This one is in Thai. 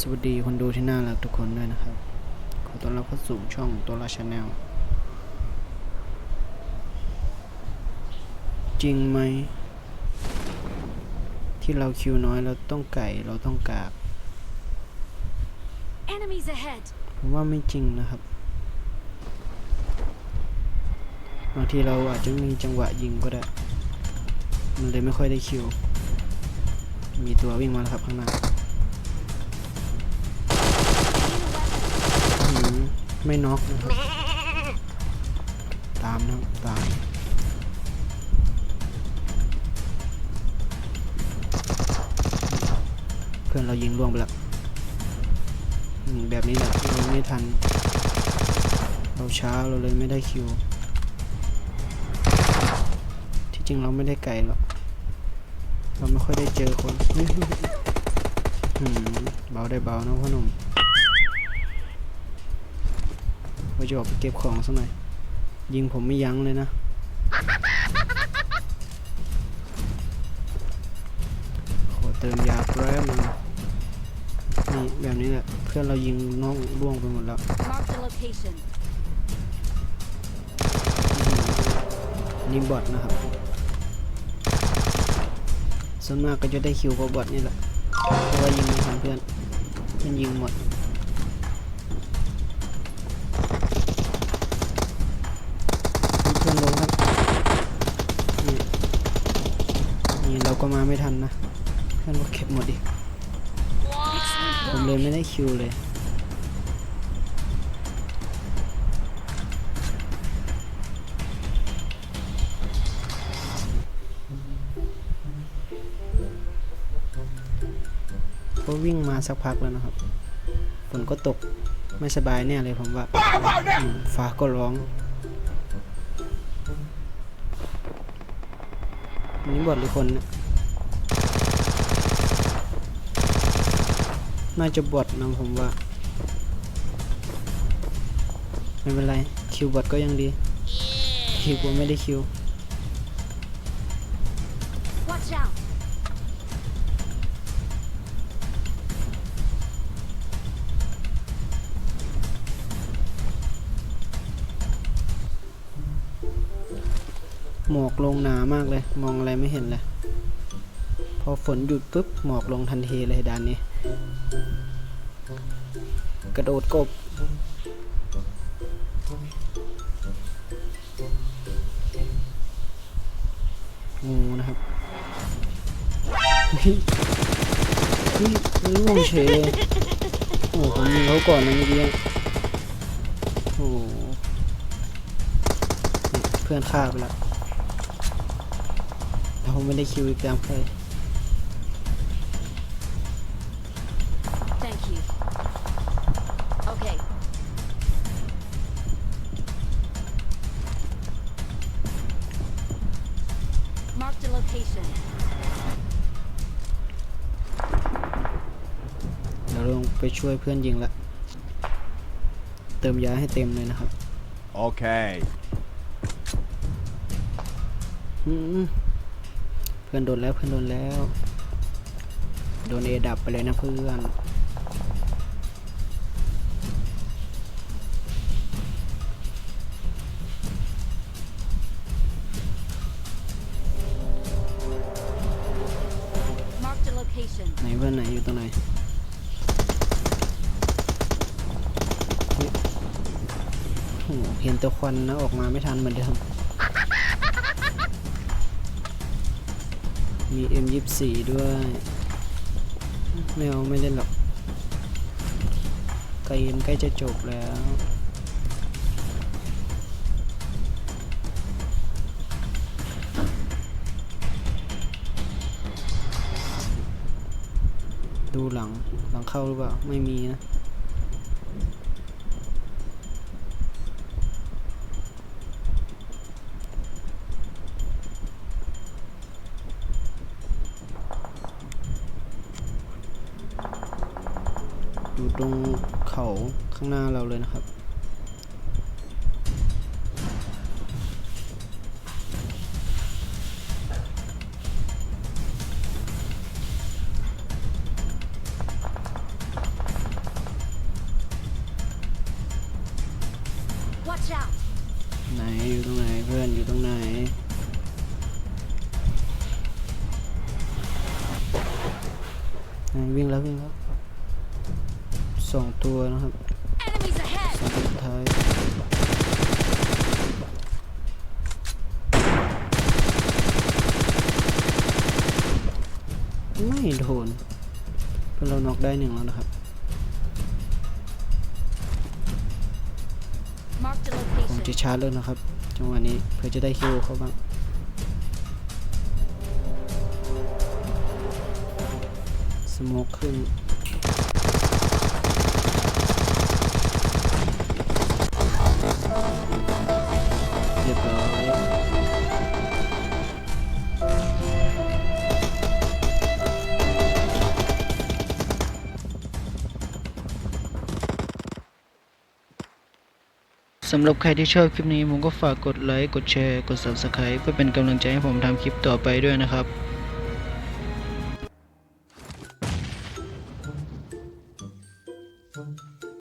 สวัสดีคนดูที่น่ารักทุกคนด้วยนะครับ ขอต้อนรับเข้าสู่ช่องตัวละชาแนล จริงไหม ที่เราคิวน้อยเราต้องไก่เราต้องกาก Enemies ahead! ผมว่าไม่จริงนะครับ บางทีเราอาจจะไม่มีจังหวะยิงก็ได้ มันเลยไม่ค่อยได้คิว มีตัววิ่งมาแล้วครับข้างหน้า ไม่น็อกนะครับตามนะครับตามเพื่อนเรายิงล่วงไปแล้วอืมแบบนี้แหละเราไม่ทัน เราช้าเราเลยไม่ได้คิว ที่จริงเราไม่ได้ไกลหรอกเราไม่ค่อยได้เจอคนเฮ้ยอืมเบาได้เบานะพ่อหนุ่ม ว่าจะออกไปเก็บของสักหน่อย ยิงผมไม่ยั้งเลยนะ ขอเติมยาแป๊บนึงนี่แบบนี้แหละ เพื่อนเรายิงน้องร่วงไปหมดแล้ว Marked a location. นี่บอทนะครับ ส่วนมากก็จะได้คิวกับบอทนี่แหละเพราะว่ายิงไม่ทันเพื่อนเพื่อนยิงหมด มาไม่ทันนะเพื่อนก็เก็บหมดดิผมเลยไม่ได้คิวเลยก็วิ่งมาสักพักแล้วนะครับ ฝนก็ตกไม่สบายแน่เลยผมว่าอืมฟ้าก็ร้องนนี้บอดหรือคนเนี่ย น่าจะบอดนะผมว่า ไม่เป็นไร คิวบอดก็ยังดี คิวผมไม่ได้คิว Watch out! หมอกลงหนามากเลย มองอะไรไม่เห็นเลยพ อฝนหยุดปุ๊บหมอกลงทันทีเลยด้านนี้ กระโดดกบ งูนะครับเฮ้ยเฮ้ยมันล่วงเฉยเลยโอ้ผมยิงเขาก่อนนะเมื่อกี้โอ้เพื่อนฆ่าไปแล้วเราไม่ได้คิวอีกตามเคย location. เดี๋ยวลงไปช่วยเพื่อนยิงละ เติมยาให้เต็มเลยนะครับ Okay. อืมเพื่อนโดนแล้วเพื่อนโดนแล้ว โดนเอดับไปเลยนะเพื่อน ไหนเพื่อนไหนอยู่ตรงไหนเฮ้ยโอ้โหเห็นแตัวควันนะออกมาไม่ทันเหมือนเดิมมี M24 ด้วย ไม่เอาไม่เล่นหรอกเกมใกล้จะจบแล้ว ดูหลังหลังเข้าหรือเปล่า ไม่มีนะ อยู่ตรงเขาข้างหน้าเราเลยนะครับ นอยู่ตรงไหน วิ่งแล้ววิ่งแล้วสองตัวนะครับสองตัวท้ายไม่โดนเพื่อเรานอกได้หนึ่งแล้วนะครับผมจะชาร์จเลยนะครับ จังหวะนี้เพื่อจะได้คิวเขาบ้างสโมกขึ้นำหรับใครที่ชอบคลิปนี้ผมก็ฝากกดไลค์ กดแชร์ กด Subscribe เพื่อเป็นกำลังใจให้ผมทำคลิปต่อไปด้วยนะครับ